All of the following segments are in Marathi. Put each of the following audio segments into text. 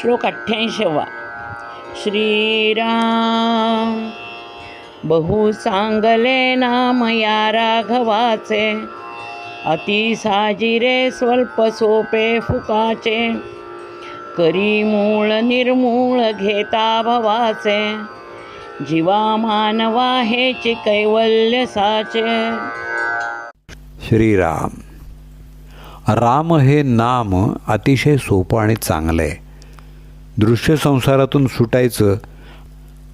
श्लोक अठ्ठ्याऐंशीवा. श्रीराम बहु सांगले नाम या राघवाचे अति साजिरे स्वल्प सोपे फुकाचे करी मूळ निर्मूळ घेता भवाचे जीवा मानवा हेची कैवल्य साचे. श्रीराम राम हे नाम अतिशय सोपं आणि चांगलं आहे. दृश्य संसारातून सुटायचं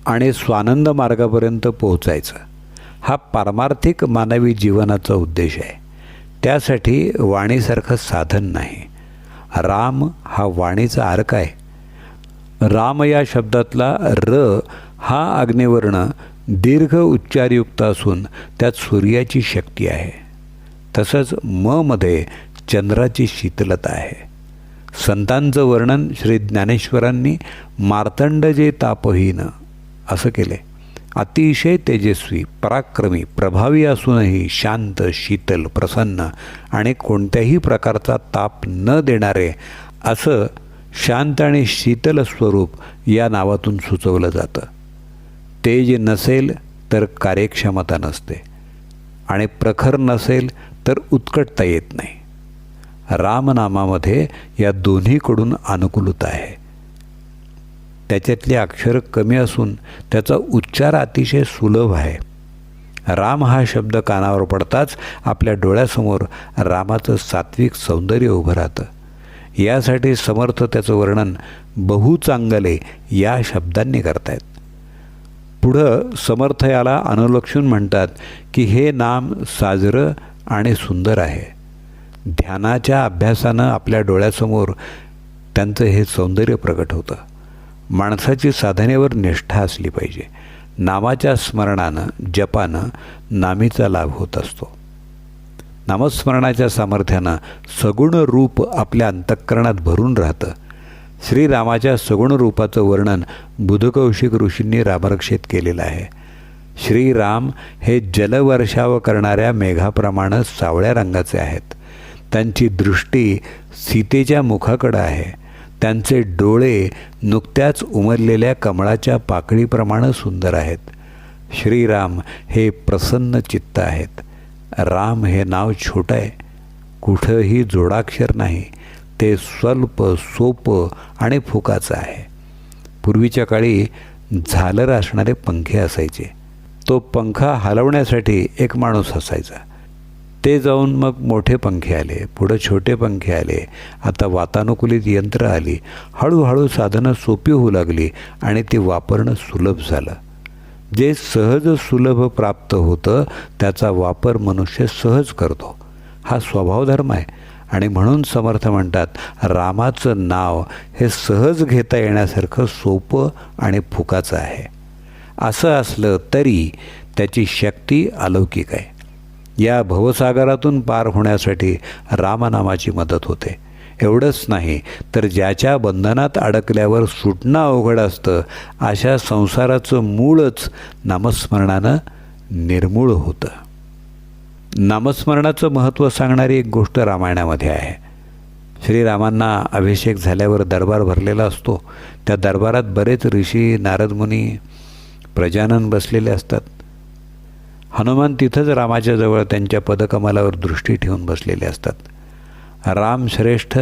आणि स्वानंद मार्गापर्यंत पोहोचायचं. हा पारमार्थिक मानवी जीवनाचा उद्देश आहे. त्यासाठी वाणीसारखं साधन नाही. राम हा वाणीचा अर्क आहे. राम या शब्दातला र हा अग्निवर्ण दीर्घ उच्चारयुक्त असून त्यात सूर्याची शक्ती आहे. तसंच म मध्ये चंद्राची शीतलता आहे. संतांचं वर्णन श्री ज्ञानेश्वरांनी मार्तंड जे तापहीन असं केलं अतिशय तेजस्वी पराक्रमी प्रभावी असूनही शांत शीतल प्रसन्न आणि कोणत्याही प्रकारचा ताप न देणारे असं शांत आणि शीतल स्वरूप या नावातून सुचवलं जातं. तेज नसेल तर कार्यक्षमता नसते आणि प्रखर नसेल तर उत्कटता येत नाही. रामनामामध्ये या दोन्हीकडून अनुकूलता आहे. त्याच्यातली अक्षरं कमी असून त्याचा उच्चार अतिशय सुलभ आहे. राम हा शब्द कानावर पडताच आपल्या डोळ्यासमोर रामाचं सात्विक सौंदर्य उभं राहतं. यासाठी समर्थ त्याचं वर्णन बहु चांगले या शब्दांनी करतायत. पुढं समर्थ याला अनुलक्षून म्हणतात की हे नाम साजरं आणि सुंदर आहे. ध्यानाच्या अभ्यासानं आपल्या डोळ्यासमोर त्यांचं हे सौंदर्य प्रकट होतं. माणसाची साधनेवर निष्ठा असली पाहिजे. नामाच्या स्मरणानं जपानं नामीचा लाभ होत असतो. नामस्मरणाच्या सामर्थ्यानं सगुण रूप आपल्या अंतःकरणात भरून राहतं. श्रीरामाच्या सगुण रूपाचं वर्णन बुधकौशिक ऋषींनी रामरक्षेत केलेलं आहे. श्रीराम हे जलवर्षाव करणाऱ्या मेघाप्रमाणे सावळ्या रंगाचे आहेत. त्यांची दृष्टी सीतेच्या मुखाकडं आहे. त्यांचे डोळे नुकत्याच उमरलेल्या कमळाच्या पाकळीप्रमाणे सुंदर आहेत. श्रीराम हे प्रसन्न चित्त आहेत. राम हे नाव छोटं आहे. कुठंही जोडाक्षर नाही. ते स्वल्प सोपं आणि फुकाचं आहे. पूर्वीच्या काळी झालर असणारे पंखे असायचे. तो पंखा हलवण्यासाठी एक माणूस असायचा. ते जाऊन मग मोठे पंखे आले पुढं छोटे पंखे आले. आता वातानुकूलित यंत्र आली. हळूहळू साधनं सोपी होऊ लागली आणि ती वापरणं सुलभ झालं. जे सहज सुलभ प्राप्त होतं त्याचा वापर मनुष्य सहज करतो. हा स्वभावधर्म आहे. आणि म्हणून समर्थ म्हणतात रामाचं नाव हे सहज घेता येण्यासारखं सोपं आणि फुकाचं आहे. असं असलं तरी त्याची शक्ती अलौकिक आहे. या भवसागरातून पार होण्यासाठी रामनामाची मदत होते. एवढंच नाही तर ज्याच्या बंधनात अडकल्यावर सुटणं अवघड असतं अशा संसाराचं मूळच नामस्मरणानं निर्मूळ होतं. नामस्मरणाचं महत्त्व सांगणारी एक गोष्ट रामायणामध्ये आहे. श्रीरामांना अभिषेक झाल्यावर दरबार भरलेला असतो. त्या दरबारात बरेच ऋषी नारदमुनी प्रजानन बसलेले असतात. हनुमान तिथंच रामाच्या जवळ त्यांच्या पदकमलावर दृष्टी ठेवून बसलेले असतात. राम श्रेष्ठ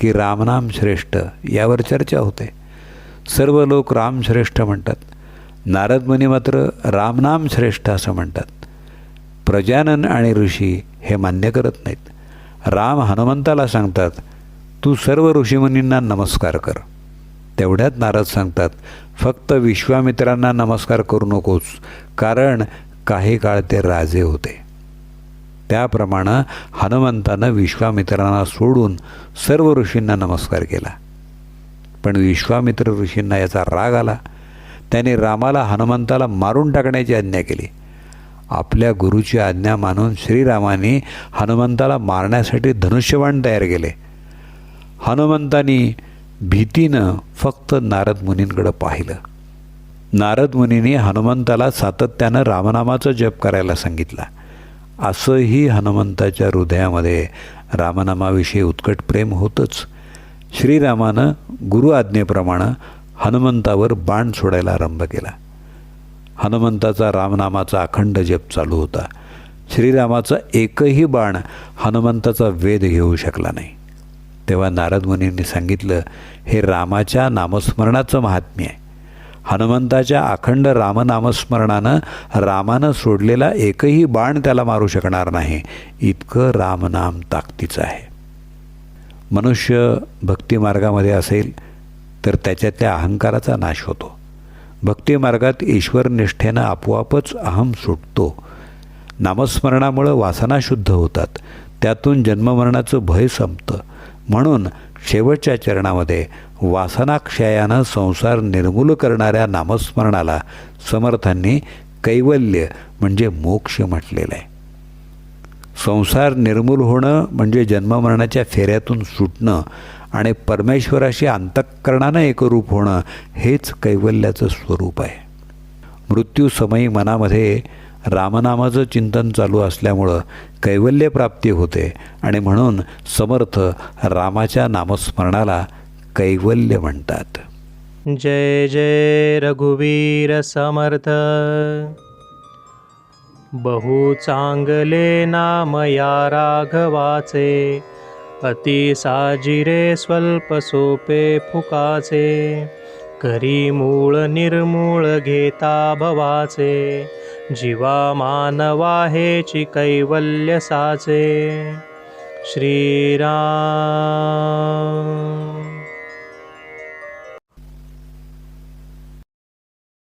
की रामनाम श्रेष्ठ यावर चर्चा होते. सर्व लोक राम श्रेष्ठ म्हणतात. नारदमुनी मात्र रामनाम श्रेष्ठ असं म्हणतात. प्रजानन आणि ऋषी हे मान्य करत नाहीत. राम हनुमंताला सांगतात तू सर्व ऋषीमुनींना नमस्कार कर. तेवढ्यात नारद सांगतात फक्त विश्वामित्रांना नमस्कार करू नकोस कारण काही काळ ते राजे होते. त्याप्रमाणे हनुमंतानं विश्वामित्रांना सोडून सर्व ऋषींना नमस्कार केला. पण विश्वामित्र ऋषींना याचा राग आला. त्याने रामाला हनुमंताला मारून टाकण्याची आज्ञा केली. आपल्या गुरुची आज्ञा मानून श्रीरामाने हनुमंताला मारण्यासाठी धनुष्यबाण तयार केले. हनुमंतानी भीतीनं फक्त नारद मुनींकडं पाहिलं. नारद मुनीने हनुमंताला सातत्यानं रामनामाचा जप करायला सांगितला. असंही हनुमंताच्या हृदयामध्ये रामनामाविषयी उत्कट प्रेम होतंच. श्रीरामानं गुरु आज्ञेप्रमाणे हनुमंतावर बाण सोडायला आरंभ केला. हनुमंताचा रामनामाचा अखंड जप चालू होता. श्रीरामाचा एकही बाण हनुमंताचा वेध घेऊ शकला नाही. तेव्हा नारद मुनींनी सांगितलं हे रामाच्या नामस्मरणाचं महात्म्य आहे. हनुमंताच्या अखंड रामनामस्मरणानं रामानं सोडलेला एकही बाण त्याला मारू शकणार नाही. इतकं रामनाम ताकदीचं आहे. मनुष्य भक्तिमार्गामध्ये असेल तर त्याच्यातल्या अहंकाराचा नाश होतो. भक्तिमार्गात ईश्वरनिष्ठेनं आपोआपच अहम सुटतो. नामस्मरणामुळं वासना शुद्ध होतात. त्यातून जन्ममरणाचं भय संपतं. म्हणून शेवटच्या चरणामध्ये वासनाक्षयानं संसार निर्मूल करणाऱ्या नामस्मरणाला समर्थांनी कैवल्य म्हणजे मोक्ष म्हटलेलं आहे. संसार निर्मूल होणं म्हणजे जन्ममरणाच्या फेऱ्यातून सुटणं आणि परमेश्वराशी अंतःकरणानं एकरूप होणं हेच कैवल्याचं स्वरूप आहे. मृत्यूसमयी मनामध्ये रामनामाचं चिंतन चालू असल्यामुळं कैवल्यप्राप्ती होते आणि म्हणून समर्थ रामाच्या नामस्मरणाला कैवल्य म्हणतात. जय जय रघुवीर समर्थ. बहु चांगले नाम या राघवाचे अति साजिरे स्वल्प सोपे फुकाचे करी मूळ निर्मूळ घेता भवाचे जीवा मानवा हेची कैवल्य साचे. श्रीराम.